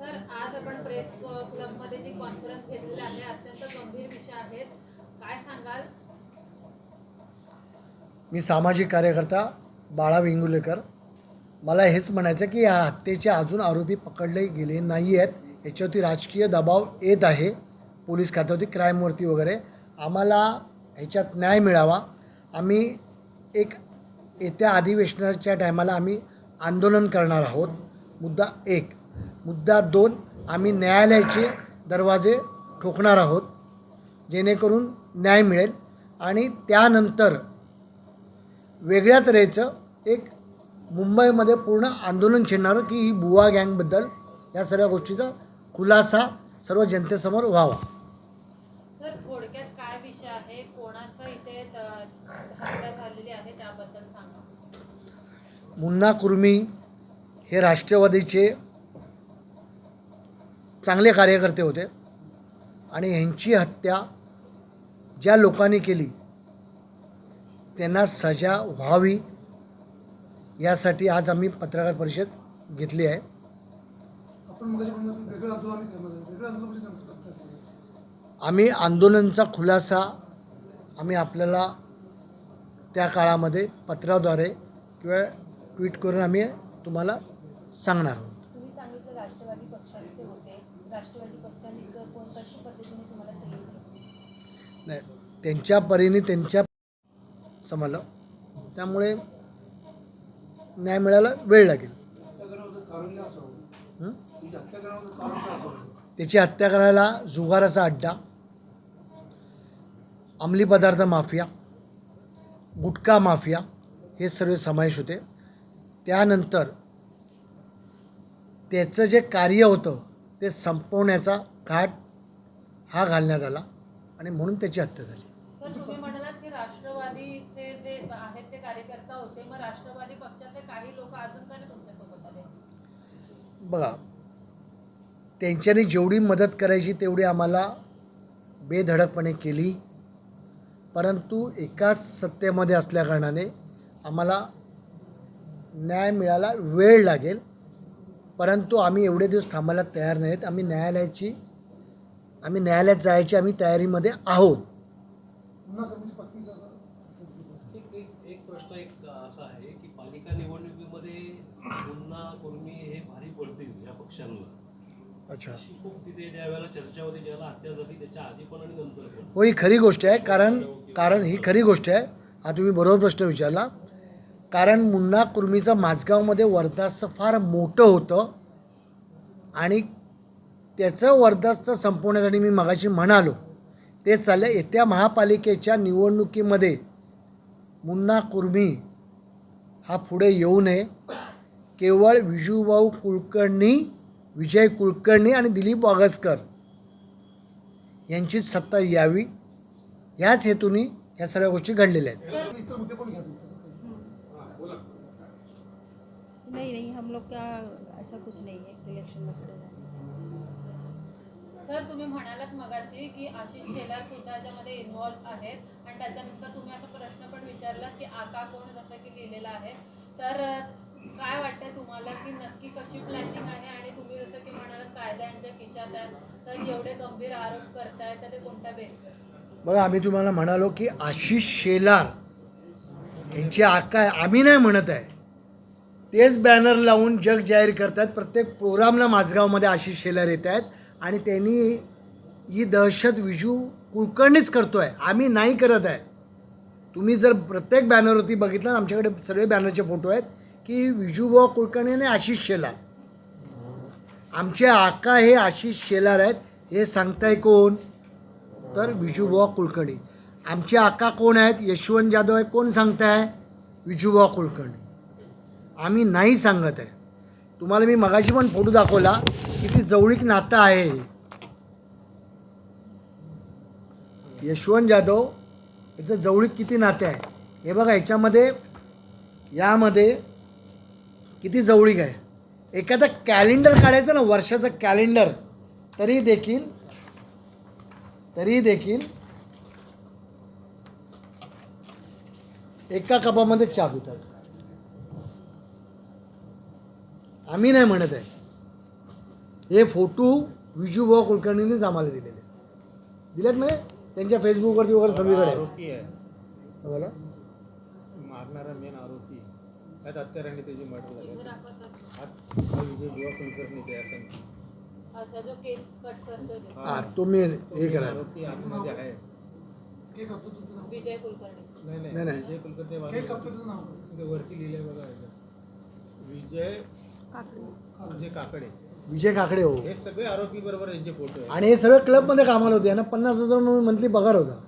Sir आज आपण press क्लबमध्ये जी कॉन्फरन्स घेतलेली आहे अत्यंत गंभीर विषय आहेत काय सांगाल? मी सामाजिक कार्यकर्ता बाळा वेंगुलेकर मला हेच म्हणायचं की या हत्येचे अजून आरोपी पकडले गेले नाही आहेत याच्यावरती राजकीय दबाव येत आहे. पोलीस खात्यावरती क्राईमवरती वगैरे. आम्हाला ह्याच्यात न्याय मिळावा. आम्ही एक येत्या अधिवेशनाच्या टायमाला आम्ही आंदोलन करणार आहोत. मुद्दा एक. मुद्दा दोन आम्ही न्यायालयाचे दरवाजे ठोकणार आहोत जेणेकरून न्याय मिळेल. आणि त्यानंतर वेगळ्या तऱ्हेचं एक मुंबईमध्ये पूर्ण आंदोलन छेडणारं की ही बुवा गँगबद्दल या सर्व गोष्टीचा खुलासा सर्व जनतेसमोर व्हावा. मुन्ना कुर्मी हे राष्ट्रवादीचे चांगले कार्यकर्ते होते. आणि ह्यांची हत्या ज्या लोकांनी केली त्यांना सजा व्हावी यासाठी आज आम्ही पत्रकार परिषद घेतली आहे. म्हणजे? आम्ही आंदोलनचा खुलासा आम्ही आपल्याला त्या काळामध्ये पत्राद्वारे किंवा ट्विट करून आम्ही तुम्हाला सांगणार आहोत तुम्ही सांगितलं राष्ट्रवादी पक्षाचे होते राष्ट्रवादी पक्षाने पद्धतीने तुम्हाला नाही त्यांच्या परीने त्यांच्या समजलं. त्यामुळे न्याय मिळायला वेळ लागेल. त्याची हत्या करायला जुगाराचा अड्डा अंमली पदार्थ माफिया गुटखा माफिया हे सर्व समावेश होते. त्यानंतर त्याचं जे कार्य होतं ते संपवण्याचा घाट हा घालण्यात आला आणि म्हणून त्याची हत्या झाली. सर तुम्ही म्हणालात की राष्ट्रवादीचे जे आहेत ते कार्यकर्ता होते मग राष्ट्रवादी पक्षाचे काही लोक अजून का नाही तुमच्यासोबत आले? बघा त्यांच्यानी जेवढी मदत करायची तेवढी आम्हाला बेधडकपणे केली. परंतु एकाच सत्तेमध्ये असल्याकारणाने आम्हाला न्याय मिळायला वेळ लागेल. परंतु आम्ही एवढे दिवस थांबायला तयार नाहीत. आम्ही न्यायालयाची आम्ही न्यायालयात जायची आम्ही तयारीमध्ये आहोत. पुन्हा तुमची पत्नीचा आता- एक एक एक प्रश्न एक असा आहे की पालिका निवडणुकीमध्ये पुन्हा कुर्मी हे भारी पडतील या पक्षांना अच्छा. हो ही खरी गोष्ट आहे. कारण कारण ही खरी गोष्ट आहे. हा तुम्ही बरोबर प्रश्न विचारला. कारण मुन्ना कुर्मीचं माझगावमध्ये वर्धास्त फार मोठं होतं आणि त्याचं वर्धास्त संपवण्यासाठी मी मगाशी म्हणालो ते चाललं येत्या महापालिकेच्या निवडणुकीमध्ये मुन्ना कुर्मी हा पुढे येऊ नये. केवळ विजूभाऊ कुलकर्णी विजय कुलकर्णी आणि दिलीप वागसकर यांची सत्ता यावी. याच हेतूने ह्या सर्व गोष्टी घडलेल्या आहेत इतर मुद्दे पण घ्या तुम्ही. नहीं नहीं हम लोग का ऐसा कुछ नहीं है इलेक्शन में खड़े रहने। सर तुम्ही म्हणालात मगाशी की आशिष शेलार सुद्धा याच्यामध्ये इन्व्हॉल्व आहेत आणि त्याच्यानंतर तुम्ही असा प्रश्न पण विचारलात की आका कोण जसं की लिहिलेला आहे. तर काय वाटतंय तुम्हाला की नक्की कशी प्लॅनिंग आहे आणि तुम्ही जसं की म्हणालात कायदा यांच्या खिशात आहे तर एवढे गंभीर आरोप करताय तर ते कोणत्या बेसवर बघा आम्ही तुम्हाला म्हणालो की आशिष शेलार यांची आका आम्ही नाही म्हणत आहे. तेच बॅनर लावून जग जाहीर करतात. प्रत्येक प्रोग्रामला माझगावमध्ये आशिष शेलार येत आहेत आणि त्यांनी ही दहशत विजू कुलकर्णीच करतो आहे आम्ही नाही करत आहे. तुम्ही जर प्रत्येक बॅनरवरती बघितलं आमच्याकडे सर्व बॅनरचे फोटो आहेत की विजूभाऊ कुलकर्णी आणि आशिष शेलार. आमचे आका हे आशिष शेलार आहेत हे सांगताय कोण? तर विजूभाऊ कुलकर्णी. आमचे आका कोण आहेत? यशवंत जाधव आहे कोण सांगताय? विजूभाऊ कुलकर्णी. आम्ही नाही सांगत आहे. तुम्हाला मी मगाशी पण फोटो दाखवला किती जवळीक नातं आहे. यशवंत जाधव याचं जवळीक किती नाते आहे? हे बघा याच्यामध्ये यामध्ये किती जवळीक आहे. एखादं कॅलेंडर काढायचं ना वर्षाचं कॅलेंडर तरी देखील तरी देखील एका कपामध्ये चहा पितात आम्ही नाही म्हणत आहे. हे फोटो विजूभाऊ कुलकर्णींनीच आम्हाला दिलेले आहेत. दिलेत म्हणजे त्यांच्या फेसबुकवरती वगैरे सगळीकडे. आरोपी आहे. बोला. मारणारा मेन आरोपी. त्यात हत्याराने त्याची मर्डर झाली. कुलकर्णी ते असं. अच्छा जो केक कट करतोय तो. हा. तो मेन हे करा. आरोपी आतमध्ये आहे. विजय कुलकर्णी. नाही नाही, नाही नाही. विजय कुलकर्णी वरती लिहिलंय बघा. विजय विजय काकडे. विजय काकडे हो. हे सगळे आरोपी बरोबर यांचे फोटो आहे आणि हे सगळे क्लबमध्ये कामाला होते. यांना पन्नास हजार मंथली पगार होता.